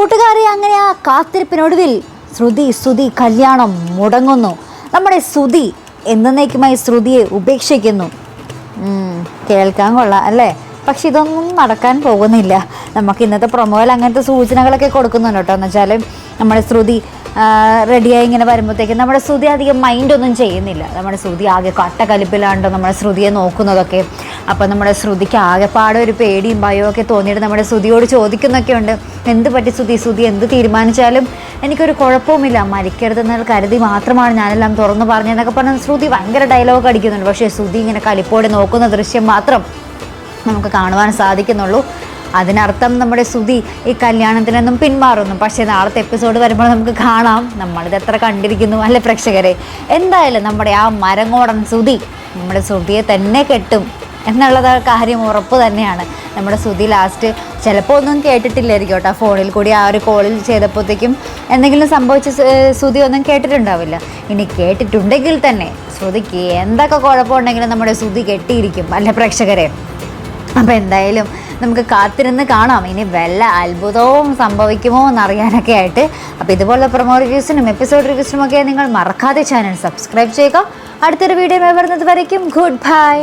കൂട്ടുകാരെ അങ്ങനെ ആ കാത്തിരിപ്പിനൊടുവിൽ ശ്രുതി ശ്രുതി കല്യാണം മുടങ്ങുന്നു. നമ്മുടെ ശ്രുതി എന്നേക്കുമായി ശ്രുതിയെ ഉപേക്ഷിക്കുന്നു. കേൾക്കാൻ കൊള്ളാം അല്ലേ? പക്ഷെ ഇതൊന്നും നടക്കാൻ പോകുന്നില്ല. നമുക്ക് ഇന്നത്തെ പ്രൊമോയിൽ അങ്ങനത്തെ സൂചനകളൊക്കെ കൊടുക്കുന്നുണ്ട് കേട്ടോ. എന്ന് വെച്ചാൽ നമ്മുടെ ശ്രുതി റെഡിയായി ഇങ്ങനെ വരുമ്പോഴത്തേക്കും നമ്മുടെ ശ്രുതി അധികം മൈൻഡൊന്നും ചെയ്യുന്നില്ല. നമ്മുടെ ശ്രുതി ആകെ കട്ടക്കലിപ്പിലാണ്ടോ നമ്മുടെ ശ്രുതിയെ നോക്കുന്നതൊക്കെ. അപ്പോൾ നമ്മുടെ ശ്രുതിക്ക് ആകെപ്പാടെ ഒരു പേടിയും ഭയവും ഒക്കെ തോന്നിയിട്ട് നമ്മുടെ ശ്രുതിയോട് ചോദിക്കുന്നൊക്കെ ഉണ്ട് എന്ത് പറ്റി ശ്രുതി? ശ്രുതി എന്ത് തീരുമാനിച്ചാലും എനിക്കൊരു കുഴപ്പവുമില്ല. മരിക്കരുതെന്നാൽ കരുതി മാത്രമാണ് ഞാനെല്ലാം തുറന്നു പറഞ്ഞതെന്നൊക്കെ പറഞ്ഞ് ശ്രുതി ഭയങ്കര ഡയലോഗ് അടിക്കുന്നുണ്ട്. പക്ഷേ ശ്രുതി ഇങ്ങനെ കലിപ്പോടെ നോക്കുന്ന ദൃശ്യം മാത്രം നമുക്ക് കാണുവാൻ സാധിക്കുന്നുള്ളൂ. അതിനർത്ഥം നമ്മുടെ ശ്രുതി ഈ കല്യാണത്തിൽ നിന്നും പിന്മാറുന്നു. പക്ഷേ നാളത്തെ എപ്പിസോഡ് വരുമ്പോൾ നമുക്ക് കാണാം. നമ്മളിത് എത്ര കണ്ടിരിക്കുന്നു അല്ലേ പ്രേക്ഷകരെ? എന്തായാലും നമ്മുടെ ആ മരങ്ങോടൻ ശ്രുതി നമ്മുടെ ശ്രുതിയെ തന്നെ കെട്ടും. എന്നുള്ളത് കാര്യം ഉറപ്പ് തന്നെയാണ്. നമ്മുടെ ശ്രുതി ലാസ്റ്റ് ചിലപ്പോൾ ഒന്നും കേട്ടിട്ടില്ലായിരിക്കും കേട്ടോ ഫോണിൽ കൂടി ആ ഒരു കോളിൽ ചെയ്തപ്പോഴത്തേക്കും എന്തെങ്കിലും സംഭവിച്ച സുധി ഒന്നും കേട്ടിട്ടുണ്ടാവില്ല. ഇനി കേട്ടിട്ടുണ്ടെങ്കിൽ തന്നെ ശ്രുതിക്ക് എന്തൊക്കെ കുഴപ്പമുണ്ടെങ്കിലും നമ്മുടെ ശ്രുതി കെട്ടിയിരിക്കും അല്ല പ്രേക്ഷകരെ. അപ്പോൾ എന്തായാലും നമുക്ക് കാത്തിരുന്ന് കാണാം. ഇനി വല്ല അത്ഭുതവും സംഭവിക്കുമോ എന്നറിയാനൊക്കെ ആയിട്ട്. അപ്പോൾ ഇതുപോലുള്ള പ്രൊമോ റിവ്യൂസിനും എപ്പിസോഡ് റിവ്യൂസിനും ഒക്കെ നിങ്ങൾ മറക്കാതെ ചാനൽ സബ്സ്ക്രൈബ് ചെയ്യുക. അടുത്തൊരു വീഡിയോ വരുന്നത് വരയ്ക്കും. Good bye